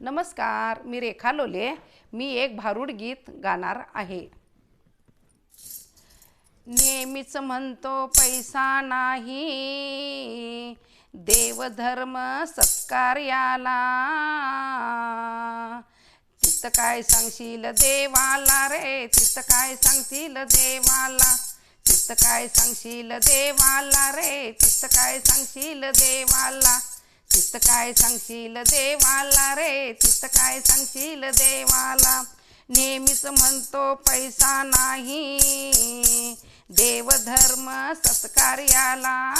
नमस्कार मी रेखा लोले. मी एक भारूड गीत गाणार आहे. नेहमीच म्हणतो पैसा नाही. देवधर्म सत्कार्याला. तिथं काय सांगशील देवाला रे? तिथं काय सांगशील देवाला? तिथं काय सांगशील देवाला रे? तिथं काय सांगशील देवाला? तिथं काय सांगशील देवाला रे? तिथं काय सांगशील देवाला? नेहमीच म्हणतो पैसा नाही. देवधर्म सत्कार्याला.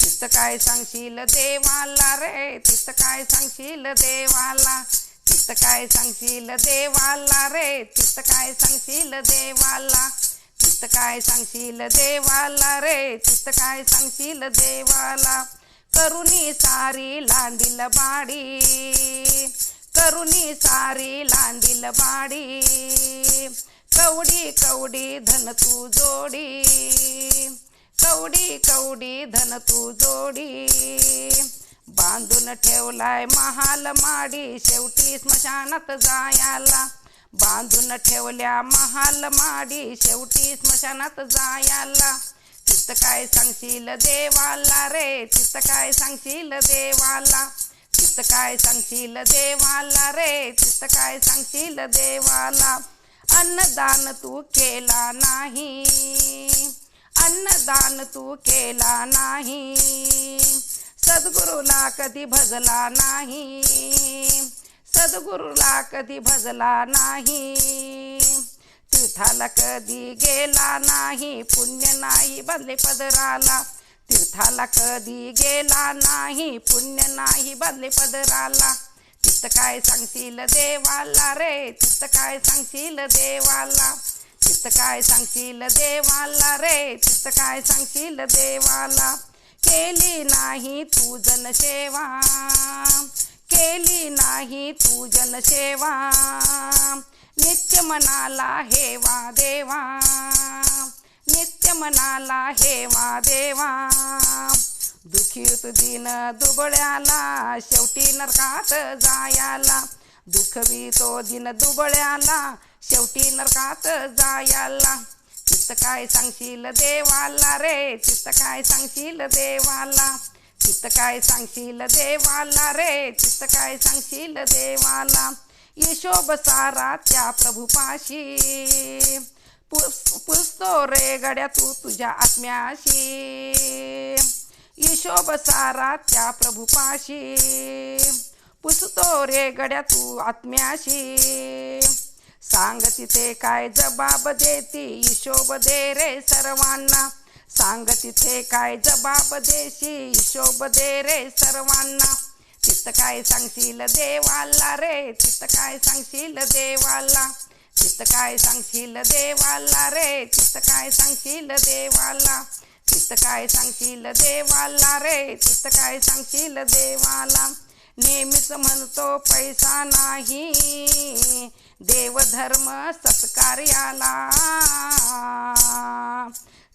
तिथं काय सांगशील देवाला रे? तिथं काय सांगशील देवाला? तिथं काय सांगशील देवाला रे? तिथं काय सांगशील देवाला? तिथं काय सांगशील देवाला रे? तिथं काय सांगशील देवाला? करुणी सारी लांडील बाडी. करुणी सारी लांडील बाडी. कवडी कवडी धन तू जोडी. कवडी कवडी धन तू जोडी. बांधून ठेवलाय महाल माडी. शेवटी स्मशानात जायाला बांधून ठेवल्या महाल माडी. शेवटी स्मशानात जायाला. तिथं काय सांगशील देवाला रे? तिथं काय सांगशील देवाला? तिथं काय सांगशील देवाला रे? तिथं काय सांगशील देवाला? अन्नदान तू केला नाही. अन्नदान तू केला नाही. सद्गुरूला कधी भजला नाही. सद्गुरूला कधी भजला नाही. तीर्थाला कधी गेला नाही पुण्य नाही बांधले पदराला. तीर्थाला कधी गेला नाही पुण्य नाही बांधले पदराला. तिथं काय सांगशील देवाला रे? तिथं काय सांगशील देवाला? तिथं काय सांगशील देवाला रे? तिथं काय सांगशील देवाला? केली नाही तू जनसेवा. केली नाही तू जनसेवा. नित्य मनाला हेवा देवा. नित्य मनाला हेवा देवा. दुखीत दिन दुबळ्याला शेवटी नरकात जायाला. दुखवी तो दिन दुबळ्याला शेवटी नरकात जायाला. तिथं काय सांगशील देवाला रे? तिथं काय सांगशील देवाला? चित्त काय सांगशील देवाला रे? चित्त काय सांगशील देवाला? यशोब सारा त्या प्रभुपाशी. पुस पुसतो रे गड्या तू तुझ्या आत्म्याशी. यशोब सारा त्या प्रभुपाशी. पुसतो रे गड्या तू आत्म्याशी. सांग तिथे काय जबाब देती? यशोब दे रे सर्वांना. सांग तिथे काय जबाब देशी? हिशोब दे रे सर्वांना. तिथं काय सांगशील देवाला रे? तिथं काय सांगशील देवाला? तिथं काय सांगशील देवाला रे? तिथं काय सांगशील देवाला? तिथं काय सांगशील देवाला रे? तिथं काय सांगशील देवाला? नेहमीच म्हणतो पैसा नाही. देवधर्म सत्कार्याला.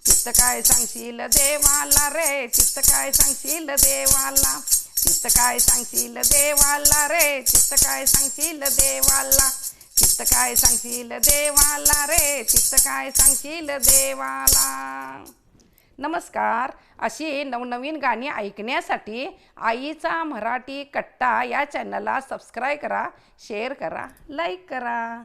चित्त काय सांगशील देवाला रे? चित्त काय सांगशील देवाला? चित्त काय सांगशील देवाला रे? चित्त काय सांगशील देवाला? चित्त काय सांगशील देवाला रे? चित्त काय सांगशील देवाला? नमस्कार. अशी नवनवीन गाणी ऐकण्यासाठी आईचा मराठी कट्टा या चॅनलला सबस्क्राईब करा शेअर करा लाईक करा.